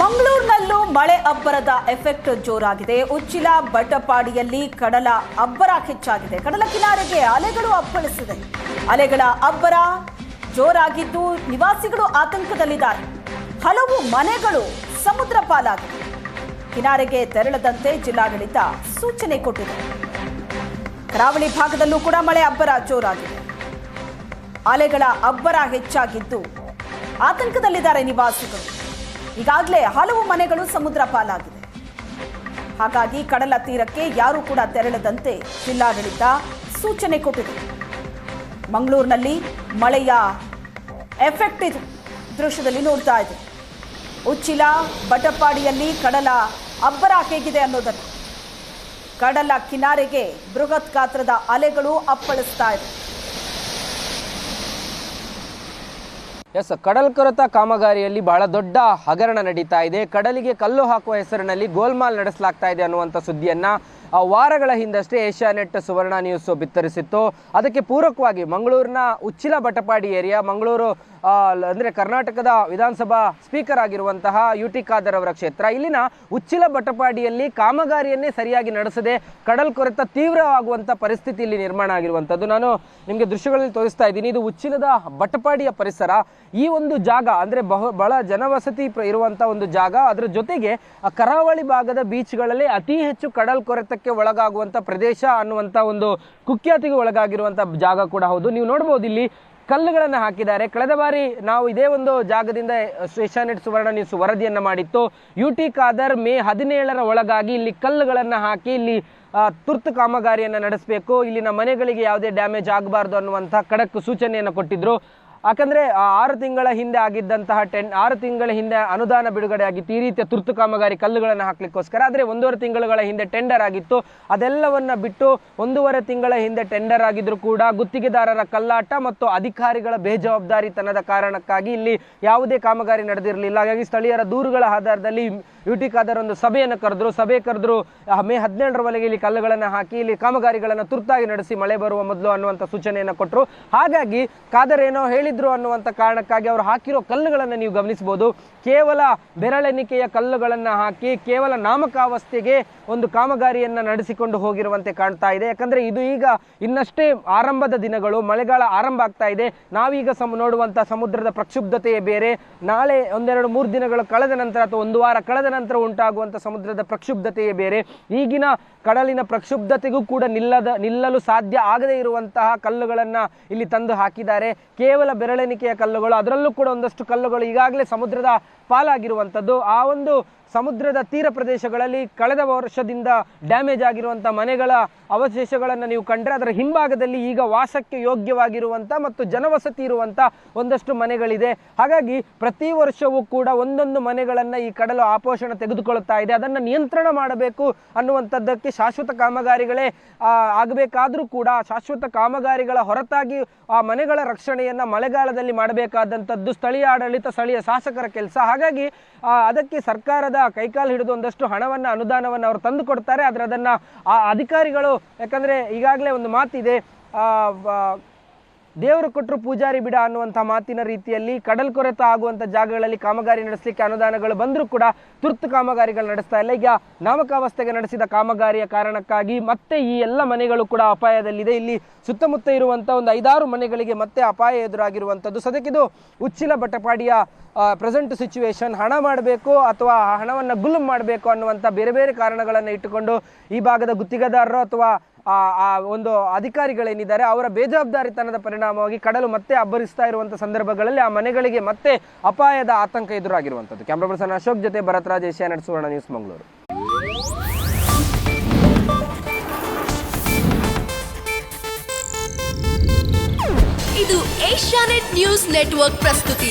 ಮಂಗಳೂರಿನಲ್ಲೂ ಮಳೆ ಅಬ್ಬರದ ಎಫೆಕ್ಟ್ ಜೋರಾಗಿದೆ. ಉಚ್ಚಿಲ ಬಟಪಾಡಿಯಲ್ಲಿ ಕಡಲ ಅಬ್ಬರ ಹೆಚ್ಚಾಗಿದೆ. ಕಡಲ ಕಿನಾರೆಗೆ ಅಲೆಗಳು ಅಪ್ಪಳಿಸಿದೆ. ಅಲೆಗಳ ಅಬ್ಬರ ಜೋರಾಗಿದ್ದು ನಿವಾಸಿಗಳು ಆತಂಕದಲ್ಲಿದ್ದಾರೆ. ಹಲವು ಮನೆಗಳು ಸಮುದ್ರ ಪಾಲಾಗಿವೆ ಕಿನಾರೆಗೆ ತೆರಳದಂತೆ ಜಿಲ್ಲಾಡಳಿತ ಸೂಚನೆ ಕೊಟ್ಟಿದೆ. ಕರಾವಳಿ ಭಾಗದಲ್ಲೂ ಕೂಡ ಮಳೆ ಅಬ್ಬರ ಜೋರಾಗಿದೆ. ಅಲೆಗಳ ಅಬ್ಬರ ಹೆಚ್ಚಾಗಿದ್ದು ಆತಂಕದಲ್ಲಿದ್ದಾರೆ ನಿವಾಸಿಗಳು. ಈಗಾಗಲೇ ಹಲವು ಮನೆಗಳು ಸಮುದ್ರ ಪಾಲಾಗಿದೆ. ಹಾಗಾಗಿ ಕಡಲ ತೀರಕ್ಕೆ ಯಾರೂ ಕೂಡ ತೆರಳದಂತೆ ಜಿಲ್ಲಾಡಳಿತ ಸೂಚನೆ ಕೊಟ್ಟಿದೆ. ಮಂಗಳೂರಿನಲ್ಲಿ ಮಳೆಯ ಎಫೆಕ್ಟ್ ಇದು ದೃಶ್ಯದಲ್ಲಿ ನೋಡ್ತಾ ಇದೆ. ಉಚ್ಚಿಲ ಬಟಪಾಡಿಯಲ್ಲಿ ಕಡಲ ಅಬ್ಬರ ಹೇಗಿದೆ ಅನ್ನೋದನ್ನು. ಕಡಲ ಕಿನಾರೆಗೆ ಬೃಹತ್ ಗಾತ್ರದ ಅಲೆಗಳು ಅಪ್ಪಳಿಸ್ತಾ ಇದೆ. ಎಸ್ ಕಡಲ್ ಕೊರತ ಕಾಮಗಾರಿಯಲ್ಲಿ ಬಹಳ ದೊಡ್ಡ ಹಗರಣ ನಡೀತಾ ಇದೆ. ಕಡಲಿಗೆ ಕಲ್ಲು ಹಾಕುವ ಹೆಸರಿನಲ್ಲಿ ಗೋಲ್ಮಾಲ್ ನಡೆಸಲಾಗ್ತಾ ಇದೆ ಅನ್ನುವಂಥ ಸುದ್ದಿಯನ್ನ ವಾರಗಳ ಹಿಂದಷ್ಟೇ ಏಷ್ಯಾನೆಟ್ ಸುವರ್ಣ ನ್ಯೂಸ್ ಬಿತ್ತರಿಸಿತ್ತು. ಅದಕ್ಕೆ ಪೂರಕವಾಗಿ ಮಂಗಳೂರಿನ ಉಚ್ಚಿಲ ಬಟಪಾಡಿ ಏರಿಯಾ, ಮಂಗಳೂರು ಅಂದರೆ ಕರ್ನಾಟಕದ ವಿಧಾನಸಭಾ ಸ್ಪೀಕರ್ ಆಗಿರುವಂತಹ ಯು ಟಿ ಖಾದರ್ ಅವರ ಕ್ಷೇತ್ರ. ಇಲ್ಲಿನ ಉಚ್ಚಿಲ ಬಟಪಾಡಿಯಲ್ಲಿ ಕಾಮಗಾರಿಯನ್ನೇ ಸರಿಯಾಗಿ ನಡೆಸದೆ ಕಡಲ್ ಕೊರೆತ ತೀವ್ರವಾಗುವಂತ ಪರಿಸ್ಥಿತಿ ಇಲ್ಲಿ ನಿರ್ಮಾಣ ಆಗಿರುವಂಥದ್ದು. ನಾನು ನಿಮಗೆ ದೃಶ್ಯಗಳಲ್ಲಿ ತೋರಿಸ್ತಾ ಇದ್ದೀನಿ. ಇದು ಉಚ್ಚಿಲದ ಬಟಪಾಡಿಯ ಪರಿಸರ. ಈ ಒಂದು ಜಾಗ ಅಂದರೆ ಬಹು, ಬಹಳ ಜನವಸತಿ ಇರುವಂಥ ಒಂದು ಜಾಗ. ಅದರ ಜೊತೆಗೆ ಕರಾವಳಿ ಭಾಗದ ಬೀಚ್ಗಳಲ್ಲಿ ಅತಿ ಹೆಚ್ಚು ಕಡಲ್ ಕೊರೆತಕ್ಕೆ ಒಳಗಾಗುವಂತ ಪ್ರದೇಶ ಅನ್ನುವಂತ ಒಂದು ಕುಖ್ಯಾತಿಗೆ ಒಳಗಾಗಿರುವಂತ ಜಾಗ ಕೂಡ ಹೌದು. ನೀವು ನೋಡಬಹುದು ಇಲ್ಲಿ ಕಲ್ಲುಗಳನ್ನು ಹಾಕಿದ್ದಾರೆ. ಕಳೆದ ಬಾರಿ ನಾವು ಇದೇ ಒಂದು ಜಾಗದಿಂದ ಏಷ್ಯಾನೆಟ್ ಸುವರ್ಣ ನ್ಯೂಸ್ ವರದಿಯನ್ನ ಮಾಡಿತ್ತು. ಯು ಟಿ ಖಾದರ್ ಮೇ ಹದಿನೇಳರ ಒಳಗಾಗಿ ಇಲ್ಲಿ ಕಲ್ಲುಗಳನ್ನು ಹಾಕಿ ಇಲ್ಲಿ ತುರ್ತು ಕಾಮಗಾರಿಯನ್ನು ನಡೆಸಬೇಕು. ಇಲ್ಲಿನ ಮನೆಗಳಿಗೆ ಯಾವುದೇ ಡ್ಯಾಮೇಜ್ ಆಗಬಾರ್ದು ಅನ್ನುವಂಥ ಖಡಕ್ ಸೂಚನೆಯನ್ನು ಕೊಟ್ಟಿದ್ರು. ಯಾಕಂದ್ರೆ ಆರು ತಿಂಗಳ ಹಿಂದೆ ಆಗಿದ್ದಂತಹ ಟೆನ್, ಆರು ತಿಂಗಳ ಹಿಂದೆ ಅನುದಾನ ಬಿಡುಗಡೆ ಆಗಿತ್ತು ಈ ರೀತಿಯ ತುರ್ತು ಕಾಮಗಾರಿ ಕಲ್ಲುಗಳನ್ನು ಹಾಕ್ಲಿಕ್ಕೋಸ್ಕರ. ಆದರೆ ಒಂದೂವರೆ ತಿಂಗಳುಗಳ ಹಿಂದೆ ಟೆಂಡರ್ ಆಗಿತ್ತು. ಅದೆಲ್ಲವನ್ನ ಬಿಟ್ಟು ಒಂದೂವರೆ ತಿಂಗಳ ಹಿಂದೆ ಟೆಂಡರ್ ಆಗಿದ್ರು ಕೂಡ ಗುತ್ತಿಗೆದಾರರ ಕಲ್ಲಾಟ ಮತ್ತು ಅಧಿಕಾರಿಗಳ ಬೇಜವಾಬ್ದಾರಿತನದ ಕಾರಣಕ್ಕಾಗಿ ಇಲ್ಲಿ ಯಾವುದೇ ಕಾಮಗಾರಿ ನಡೆದಿರಲಿಲ್ಲ. ಹಾಗಾಗಿ ಸ್ಥಳೀಯರ ದೂರುಗಳ ಆಧಾರದಲ್ಲಿ ಯುಟಿ ಖಾದರ್ ಒಂದು ಸಭೆಯನ್ನು ಕರೆದ್ರು. ಸಭೆ ಕರೆದ್ರು ಮೇ ಹದಿನೇಳರವರೆಗೆ ಇಲ್ಲಿ ಕಲ್ಲುಗಳನ್ನು ಹಾಕಿ ಇಲ್ಲಿ ಕಾಮಗಾರಿಗಳನ್ನು ತುರ್ತಾಗಿ ನಡೆಸಿ ಮಳೆ ಬರುವ ಮೊದಲು ಅನ್ನುವಂಥ ಸೂಚನೆಯನ್ನು ಕೊಟ್ಟರು ಹಾಗಾಗಿ ಖಾದರ್ ಏನೋ ಹೇಳಿದ್ರು ಅನ್ನುವಂಥ ಕಾರಣಕ್ಕಾಗಿ ಅವರು ಹಾಕಿರೋ ಕಲ್ಲುಗಳನ್ನು ನೀವು ಗಮನಿಸಬಹುದು. ಕೇವಲ ಬೆರಳೆಣಿಕೆಯ ಕಲ್ಲುಗಳನ್ನು ಹಾಕಿ, ಕೇವಲ ನಾಮಕಾವಸ್ಥೆಗೆ ಒಂದು ಕಾಮಗಾರಿಯನ್ನು ನಡೆಸಿಕೊಂಡು ಹೋಗಿರುವಂತೆ ಕಾಣ್ತಾ ಇದೆ. ಯಾಕಂದರೆ ಇದು ಈಗ ಇನ್ನಷ್ಟೇ ಆರಂಭದ ದಿನಗಳು, ಮಳೆಗಾಲ ಆರಂಭ ಆಗ್ತಾ ಇದೆ. ನಾವೀಗ ಸಮ ನೋಡುವಂಥ ಸಮುದ್ರದ ಪ್ರಕ್ಷುಬ್ಧತೆಯೇ ಬೇರೆ. ನಾಳೆ ಒಂದೆರಡು ಮೂರು ದಿನಗಳು ಕಳೆದ ನಂತರ ಅಥವಾ ಒಂದು ವಾರ ಕಳೆದ ನಂತರ ಉಂಟಾಗುವಂಥ ಸಮುದ್ರದ ಪ್ರಕ್ಷುಬ್ಧತೆಯೇ ಬೇರೆ. ಈಗಿನ ಕಡಲಿನ ಪ್ರಕ್ಷುಬ್ಧತೆಗೂ ಕೂಡ ನಿಲ್ಲದ, ನಿಲ್ಲಲು ಸಾಧ್ಯ ಆಗದೇ ಇರುವಂತಹ ಕಲ್ಲುಗಳನ್ನು ಇಲ್ಲಿ ತಂದು ಹಾಕಿದ್ದಾರೆ. ಕೇವಲ ಬೆರಳೆಣಿಕೆಯ ಕಲ್ಲುಗಳು, ಅದರಲ್ಲೂ ಕೂಡ ಒಂದಷ್ಟು ಕಲ್ಲುಗಳು ಈಗಾಗಲೇ ಸಮುದ್ರದ ಪಾಲಾಗಿರುವಂಥದ್ದು. ಆ ಒಂದು ಸಮುದ್ರದ ತೀರ ಪ್ರದೇಶಗಳಲ್ಲಿ ಕಳೆದ ವರ್ಷದಿಂದ ಡ್ಯಾಮೇಜ್ ಆಗಿರುವಂಥ ಮನೆಗಳ ಅವಶೇಷಗಳನ್ನು ನೀವು ಕಂಡ್ರೆ ಅದರ ಹಿಂಭಾಗದಲ್ಲಿ ಈಗ ವಾಸಕ್ಕೆ ಯೋಗ್ಯವಾಗಿರುವಂಥ ಮತ್ತು ಜನವಸತಿ ಇರುವಂಥ ಒಂದಷ್ಟು ಮನೆಗಳಿದೆ. ಹಾಗಾಗಿ ಪ್ರತಿ ವರ್ಷವೂ ಕೂಡ ಒಂದೊಂದು ಮನೆಗಳನ್ನು ಈ ಕಡಲು ಆಪೋಷಣ ತೆಗೆದುಕೊಳ್ಳುತ್ತಾ ಇದೆ. ಅದನ್ನು ನಿಯಂತ್ರಣ ಮಾಡಬೇಕು ಅನ್ನುವಂಥದ್ದಕ್ಕೆ ಶಾಶ್ವತ ಕಾಮಗಾರಿಗಳೇ ಆಗಬೇಕಾದರೂ ಕೂಡ ಶಾಶ್ವತ ಕಾಮಗಾರಿಗಳ ಹೊರತಾಗಿ ಆ ಮನೆಗಳ ರಕ್ಷಣೆಯನ್ನು ಮಳೆಗಾಲದಲ್ಲಿ ಮಾಡಬೇಕಾದಂಥದ್ದು ಸ್ಥಳೀಯ ಆಡಳಿತ, ಸ್ಥಳೀಯ ಶಾಸಕರ ಕೆಲಸ. ಹಾಗಾಗಿ ಅದಕ್ಕೆ ಸರ್ಕಾರದ ಕೈಕಾಲು ಹಿಡಿದು ಒಂದಷ್ಟು ಹಣವನ್ನು, ಅನುದಾನವನ್ನು ಅವರು ತಂದು ಕೊಡ್ತಾರೆ. ಆದರೆ ಅದನ್ನು ಆ ಅಧಿಕಾರಿಗಳು, ಯಾಕಂದರೆ ಈಗಾಗಲೇ ಒಂದು ಮಾತಿದೆ ದೇವರು ಕೊಟ್ಟರು ಪೂಜಾರಿ ಬಿಡ ಅನ್ನುವಂಥ ಮಾತಿನ ರೀತಿಯಲ್ಲಿ ಕಡಲ್ ಕೊರೆತ ಆಗುವಂಥ ಜಾಗಗಳಲ್ಲಿ ಕಾಮಗಾರಿ ನಡೆಸಲಿಕ್ಕೆ ಅನುದಾನಗಳು ಬಂದರೂ ಕೂಡ ತುರ್ತು ಕಾಮಗಾರಿಗಳು ನಡೆಸ್ತಾ ಇಲ್ಲ. ಈಗ ನಾಮಕಾವಸ್ಥೆಗೆ ನಡೆಸಿದ ಕಾಮಗಾರಿಯ ಕಾರಣಕ್ಕಾಗಿ ಮತ್ತೆ ಈ ಎಲ್ಲ ಮನೆಗಳು ಕೂಡ ಅಪಾಯದಲ್ಲಿದೆ. ಇಲ್ಲಿ ಸುತ್ತಮುತ್ತ ಇರುವಂಥ ಒಂದು ಐದಾರು ಮನೆಗಳಿಗೆ ಮತ್ತೆ ಅಪಾಯ ಎದುರಾಗಿರುವಂಥದ್ದು. ಸದ್ಯಕ್ಕಿದು ಉಚ್ಚಿಲ ಬಟಪಾಡಿಯ ಪ್ರೆಸೆಂಟ್ ಸಿಚುವೇಶನ್ ಹಣ ಮಾಡಬೇಕು ಅಥವಾ ಹಣವನ್ನು ಗುಲ್ಮ್ ಮಾಡಬೇಕು ಅನ್ನುವಂಥ ಬೇರೆ ಬೇರೆ ಕಾರಣಗಳನ್ನು ಇಟ್ಟುಕೊಂಡು ಈ ಭಾಗದ ಗುತ್ತಿಗೆದಾರರು ಅಥವಾ ಆ ಒಂದು ಅಧಿಕಾರಿಗಳೇನಿದ್ದಾರೆ, ಅವರ ಬೇಜವಾಬ್ದಾರಿತನದ ಪರಿಣಾಮವಾಗಿ ಕಡಲು ಮತ್ತೆ ಅಬ್ಬರಿಸ್ತಾ ಇರುವಂಥ ಸಂದರ್ಭಗಳಲ್ಲಿ ಆ ಮನೆಗಳಿಗೆ ಮತ್ತೆ ಅಪಾಯದ ಆತಂಕ ಎದುರಾಗಿರುವಂಥದ್ದು ಕ್ಯಾಮ್ರಾ ಪರ್ಸನ್ ಅಶೋಕ್ ಜೊತೆ ಭರತ್ರಾಜ್ ಏಷ್ಯಾ ಸುವರ್ಣ ನ್ಯೂಸ್, ಮಂಗಳೂರು. ಇದು ಏಷ್ಯಾನೆಟ್ ನ್ಯೂಸ್ ನೆಟ್ವರ್ಕ್ ಪ್ರಸ್ತುತಿ.